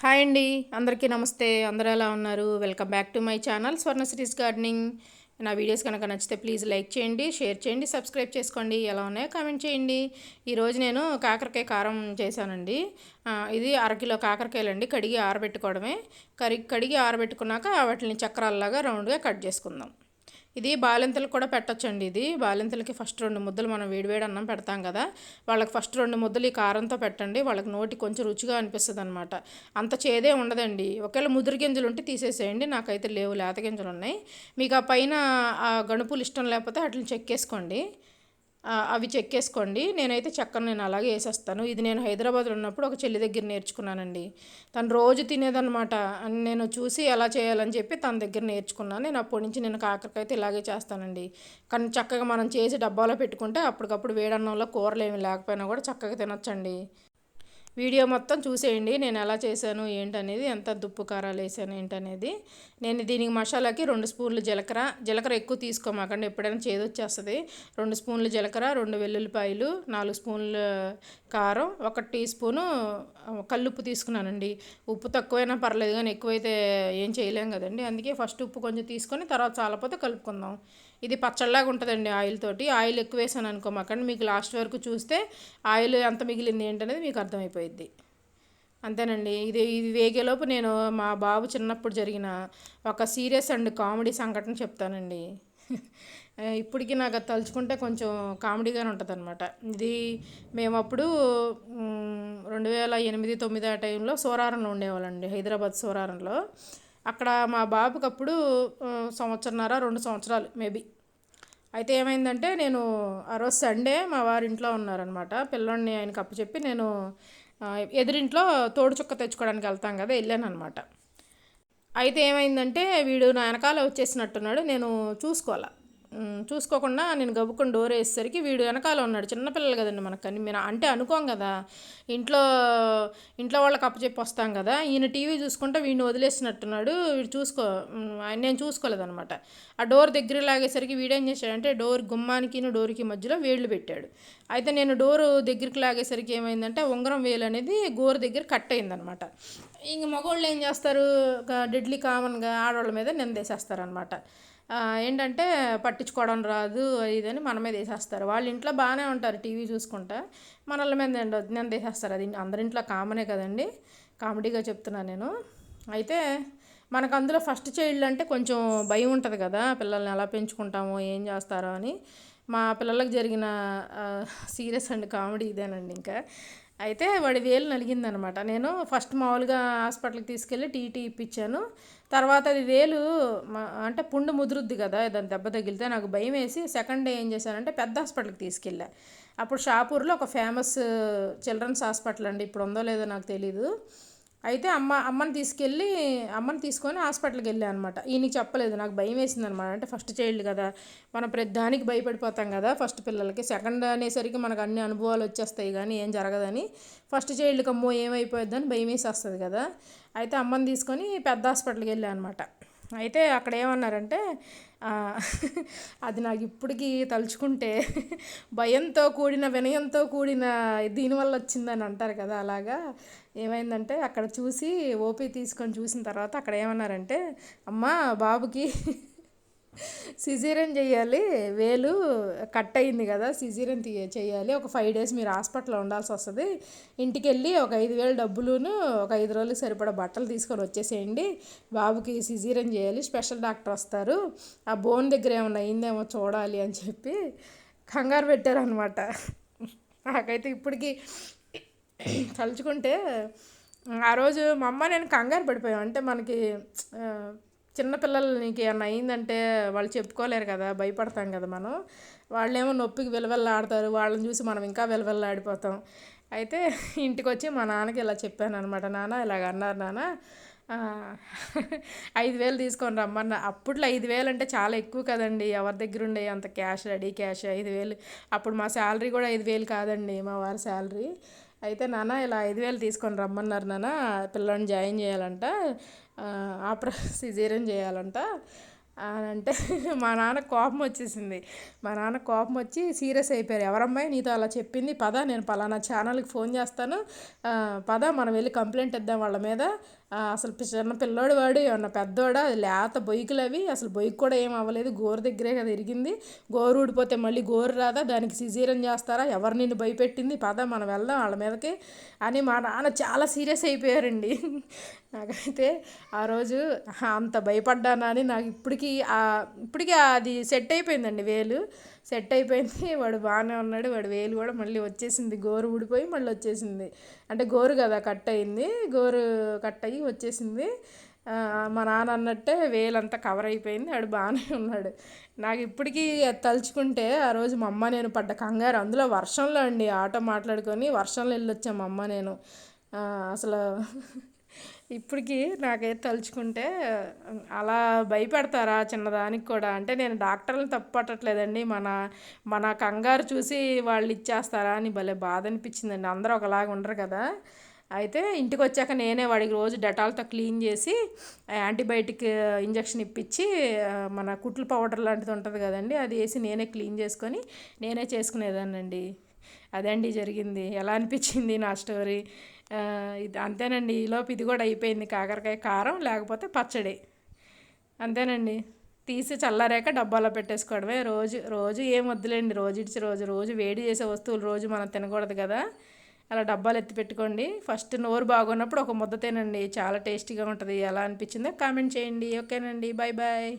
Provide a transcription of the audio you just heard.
Hi అండి. అందరికీ నమస్తే. అందరూ ఎలా ఉన్నారు? Welcome back to my channel Swarnasri's gardening నా వీడియోస్ కనుక నచ్చితే ప్లీజ్ లైక్ చేయండి షేర్ చేయండి సబ్స్క్రైబ్ చేసుకోండి. ఎలా ఉన్నాయో కామెంట్ చేయండి. ఈరోజు నేను కాకరకాయ కారం చేశానండి. ఇది అరకిలో కాకరకాయలండి. కడిగి ఆరబెట్టుకోవడమే. కడిగి కడిగి ఆరబెట్టుకున్నాక వాటిని చక్రాల్లాగా రౌండ్గా కట్ చేసుకుందాం. ఇది బాలింతలకు కూడా పెట్టొచ్చండి ఇది. బాలింతలకి ఫస్ట్ రెండు ముద్దలు మనం వేడివేడి అన్నం పెడతాం కదా. వాళ్ళకి ఫస్ట్ రెండు ముద్దలు ఈ కారంతో పెట్టండి. వాళ్ళకి నోటి కొంచెం రుచిగా అనిపిస్తుంది అనమాట అంత చేదే ఉండదండి. ఒకవేళ ముదురు గింజలు ఉంటే తీసేసేయండి. నాకైతే లేవు లేత గింజలు ఉన్నాయి. మీకు ఆ పైన ఆ గణుపులు ఇష్టం లేకపోతే వాటిని చెక్కేసుకోండి అవి చెక్కేసుకోండి నేనైతే చక్కను నేను అలాగే వేసేస్తాను. ఇది నేను హైదరాబాద్లో ఉన్నప్పుడు ఒక చెల్లి దగ్గర నేర్చుకున్నానండి. తను రోజు తినేదన్నమాట. అని నేను చూసి ఎలా చేయాలని చెప్పి తన దగ్గర నేర్చుకున్నాను. నేను అప్పటి నుంచి నేను కాకరకైతే ఇలాగే చేస్తానండి. కానీ చక్కగా మనం చేసి డబ్బాలో పెట్టుకుంటే అప్పటికప్పుడు వేడన్నంలో కూరలు ఏమి లేకపోయినా కూడా చక్కగా తినొచ్చండి. వీడియో మొత్తం చూసేయండి నేను ఎలా చేశాను ఏంటనేది ఎంత దుప్పు కారాలు వేసాను ఏంటనేది. నేను దీనికి మసాలాకి రెండు స్పూన్లు జీలకర్ర జీలకర్ర ఎక్కువ తీసుకోమాకండి ఎప్పుడైనా చేదొచ్చేస్తుంది రెండు స్పూన్లు జీలకర్ర రెండు వెల్లుల్లిపాయలు నాలుగు స్పూన్లు కారం ఒక టీ స్పూను కల్లుప్పు తీసుకున్నానండి. ఉప్పు తక్కువైనా పర్లేదు కానీ ఎక్కువైతే ఏం చేయలేం కదండి. అందుకే ఫస్ట్ ఉప్పు కొంచెం తీసుకొని తర్వాత చాలపోతే కలుపుకుందాం. ఇది పచ్చళ్ళలాగా ఉంటుందండి ఆయిల్ తోటి. ఆయిల్ ఎక్కువ వేసాను అనుకోమాకండి మీకు లాస్ట్ వరకు చూస్తే ఆయిల్ ఎంత మిగిలింది ఏంటనేది మీకు అర్థమైపోయిద్ది. అంతేనండి. ఇది ఇది వేగేలోపు నేను మా బాబు చిన్నప్పుడు జరిగిన ఒక సీరియస్ అండ్ కామెడీ సంఘటన చెప్తానండి. ఇప్పటికీ నాకు అది తలుచుకుంటే కొంచెం కామెడీగానే ఉంటుంది అనమాట ఇది మేము అప్పుడు రెండు వేల ఎనిమిది తొమ్మిది ఆ టైంలో సోరారంలో ఉండేవాళ్ళండి హైదరాబాద్ సోరారంలో. అక్కడ మా బాబుకి అప్పుడు సంవత్సరన్నర రెండు సంవత్సరాలు మేబీ. అయితే ఏమైందంటే నేను ఆ రోజు సండే మా వారి ఇంట్లో ఉన్నారనమాట పిల్లోడిని ఆయనకి అప్పచెప్పి నేను ఎదురింట్లో తోడు చుక్క తెచ్చుకోవడానికి వెళ్తాం కదా వెళ్ళాను అనమాట అయితే ఏమైందంటే వీడు నా వెనకాల వచ్చేసినట్టున్నాడు నేను చూసుకోవాలా. చూసుకోకుండా నేను గబుకొని డోర్ వేసేసరికి వీడు వెనకాల ఉన్నాడు. చిన్నపిల్లలు కదండి మనకు అని మీరు అంటే అనుకోం కదా ఇంట్లో ఇంట్లో వాళ్ళకి అప్పచెప్పి వస్తాం కదా ఈయన టీవీ చూసుకుంటే వీడిని వదిలేసినట్టున్నాడు. వీడు చూసుకో ఆయన నేను చూసుకోలేదనమాట ఆ డోర్ దగ్గర లాగేసరికి వీడేం చేశాడంటే డోర్ గుమ్మానికి డోర్కి మధ్యలో వేళ్ళు పెట్టాడు. అయితే నేను డోరు దగ్గరికి లాగేసరికి ఏమైందంటే ఉంగరం వేలు అనేది గోరు దగ్గర కట్ అయిందనమాట ఇంక మగవాళ్ళు ఏం చేస్తారు? డెడ్లీ కామన్గా ఆడవాళ్ళ మీద నిందేసేస్తారనమాట ఏంటంటే పట్టించుకోవడం రాదు ఇదని మన మీద వేసేస్తారు. వాళ్ళ ఇంట్లో బాగానే ఉంటారు టీవీ చూసుకుంటా. మనల మీద నింద వేసేస్తారు. అది అందరింట్లో కామనే కదండి. కామెడీగా చెప్తున్నాను నేను. అయితే మనకు అందులో ఫస్ట్ చైల్డ్ అంటే కొంచెం భయం ఉంటుంది కదా. పిల్లల్ని ఎలా పెంచుకుంటామో ఏం చేస్తారో అని. మా పిల్లలకు జరిగిన సీరియస్ అండ్ కామెడీ ఇదేనండి ఇంకా. అయితే వాడి వేలు నలిగిందనమాట. నేను ఫస్ట్ మామూలుగా హాస్పిటల్కి తీసుకెళ్ళి టీటీ ఇప్పించాను. తర్వాత అది వేలు అంటే పుండు ముదురుద్ది కదా దాని దెబ్బ తగిలితే నాకు భయం వేసి సెకండ్ డే ఏం చేశానంటే పెద్ద హాస్పిటల్కి తీసుకెళ్ళా. అప్పుడు షాపూర్లో ఒక ఫేమస్ చిల్డ్రన్స్ హాస్పిటల్ అండి. ఇప్పుడు ఉందో లేదో నాకు తెలీదు. అయితే అమ్మ అమ్మని తీసుకెళ్ళి అమ్మని తీసుకొని హాస్పిటల్కి వెళ్ళాను అనమాట ఈయనకి చెప్పలేదు నాకు భయం వేసింది అనమాట అంటే ఫస్ట్ చైల్డ్ కదా మనం ప్రతిదానికి భయపడిపోతాం కదా ఫస్ట్ పిల్లలకి. సెకండ్ అనేసరికి మనకు అన్ని అనుభవాలు వచ్చేస్తాయి కానీ ఏం జరగదని. ఫస్ట్ చైల్డ్కి అమ్మో ఏమైపోద్దని భయం వేసి వస్తుంది కదా. అయితే అమ్మని తీసుకొని పెద్ద హాస్పిటల్కి వెళ్ళాను అనమాట అయితే అక్కడ ఏమన్నారంటే అది నాకు ఇప్పటికీ తలుచుకుంటే భయంతో కూడిన వినయంతో కూడిన దీనివల్ల వచ్చిందని అంటారు కదా అలాగా. ఏమైందంటే అక్కడ చూసి ఓపీ తీసుకొని చూసిన తర్వాత అక్కడ ఏమన్నారంటే అమ్మా బాబుకి సిజీరియన్ చేయాలి వేలు కట్ అయింది కదా సిజీరియన్ తీ చేయాలి. ఒక ఫైవ్ డేస్ మీరు హాస్పిటల్లో ఉండాల్సి వస్తుంది. ఇంటికి వెళ్ళి ఒక ఐదు వేలు డబ్బులును ఒక ఐదు రోజులకు సరిపడా బట్టలు తీసుకొని వచ్చేసేయండి. బాబుకి సిజీరియన్ చేయాలి స్పెషల్ డాక్టర్ వస్తారు. ఆ బోన్ దగ్గర ఏమైనా అయిందేమో చూడాలి అని చెప్పి కంగారు పెట్టారనమాట నాకైతే ఇప్పటికీ తలుచుకుంటే ఆ రోజు మా అమ్మ నేను కంగారు పడిపోయాం. అంటే మనకి ఆ, చిన్నపిల్లలు నీకు ఏమన్నా అయిందంటే వాళ్ళు చెప్పుకోలేరు కదా భయపడతాం కదా మనం. వాళ్ళేమో నొప్పికి విలవెల్లాడతారు వాళ్ళని చూసి మనం ఇంకా విలవెల్లాడిపోతాం. అయితే ఇంటికి వచ్చి మా నాన్నకి ఇలా చెప్పాను అనమాట నాన్న ఇలాగ అన్నారు నాన్న ఐదు వేలు తీసుకొని రమ్మన్న. అప్పట్లో ఐదు వేలు అంటే చాలా ఎక్కువ కదండి. ఎవరి దగ్గర ఉండే అంత క్యాష్ రెడీ క్యాష్ ఐదు వేలు. అప్పుడు మా శాలరీ కూడా ఐదు వేలు కాదండి మా వారి శాలరీ. అయితే నాన్న ఇలా ఐదు వేలు తీసుకొని రమ్మన్నారు నాన్న. పిల్లని జాయిన్ చేయాలంట. ఆపరేషన్ సిజేరియన్ చేయాలంట. అని అంటే మా నాన్న కోపం వచ్చేసింది. మా నాన్న కోపం వచ్చి సీరియస్ అయిపోయారు. ఎవరమ్మాయి నీతో అలా చెప్పింది? పద నేను పలానా ఛానల్కి ఫోన్ చేస్తాను. పద మనం వెళ్ళి కంప్లైంట్ ఇద్దాం వాళ్ళ మీద. అసలు చిన్న పిల్లోడు వాడు ఏమన్నా పెద్దోడా? అది లేత బొయ్యికలు అవి. అసలు బొయ్యికి కూడా ఏం అవ్వలేదు. గోరు దగ్గరే కదా ఇరిగింది గోరు ఊడిపోతే మళ్ళీ గోరు రాదా? దానికి సిజీరం చేస్తారా? ఎవరు నిన్ను భయపెట్టింది? పద మనం వెళ్దాం వాళ్ళ మీదకి అని మా నాన్న చాలా సీరియస్ అయిపోయారండి. నాకైతే ఆ రోజు అంత భయపడ్డానా అని నాకు ఇప్పటికీ ఇప్పటికీ అది సెట్ అయిపోయిందండి వేలు. సెట్ అయిపోయింది. వాడు బాగానే ఉన్నాడు. వాడు వేలు కూడా మళ్ళీ వచ్చేసింది. గోరు ఊడిపోయి మళ్ళీ వచ్చేసింది. అంటే గోరు కదా కట్ అయింది. గోరు కట్ అయ్యి వచ్చేసింది. మా నాన్న అన్నట్టే వేలంతా కవర్ అయిపోయింది. వాడు బాగానే ఉన్నాడు. నాకు ఇప్పటికీ తలుచుకుంటే ఆ రోజు మా అమ్మ నేను పడ్డ కంగారు. అందులో వర్షంలో అండి ఆటో మాట్లాడుకొని వర్షంలో వెళ్ళొచ్చాం మా అమ్మ నేను. అసలు ఇప్పటికీ నాకైతే తలుచుకుంటే అలా భయపెడతారా చిన్నదానికి కూడా? అంటే నేను డాక్టర్లను తప్పట్టట్లేదండి మన మన కంగారు చూసి వాళ్ళు ఇచ్చేస్తారా అని భలే బాధ అనిపించిందండి అందరూ ఒకలాగా ఉండరు కదా. అయితే ఇంటికి వచ్చాక నేనే వాడికి రోజు డెటాల్తో క్లీన్ చేసి యాంటీబయాటిక్ ఇంజక్షన్ ఇప్పించి మన కుట్లు పౌడర్ లాంటిది ఉంటుంది కదండి అది వేసి నేనే క్లీన్ చేసుకొని నేనే చేసుకునేదానండి అదండి జరిగింది. ఎలా అనిపించింది నా స్టోరీ? ఇది అంతేనండి. ఈలోపు ఇది కూడా అయిపోయింది. కాకరకాయ కారం లేకపోతే పచ్చడి. అంతేనండి. తీసి చల్లారాక డబ్బాలో పెట్టేసుకోవడమే. రోజు రోజు ఏం వద్దులేండి. రోజు ఇడిచి రోజు రోజు వేడి చేసే వస్తువులు రోజు మనం తినకూడదు కదా. అలా డబ్బాలు ఎత్తి పెట్టుకోండి. ఫస్ట్ నోరు బాగున్నప్పుడు ఒక ముద్ద తినండి చాలా టేస్టీగా ఉంటుంది. ఎలా అనిపించిందో కామెంట్ చేయండి. ఓకేనండి. Bye bye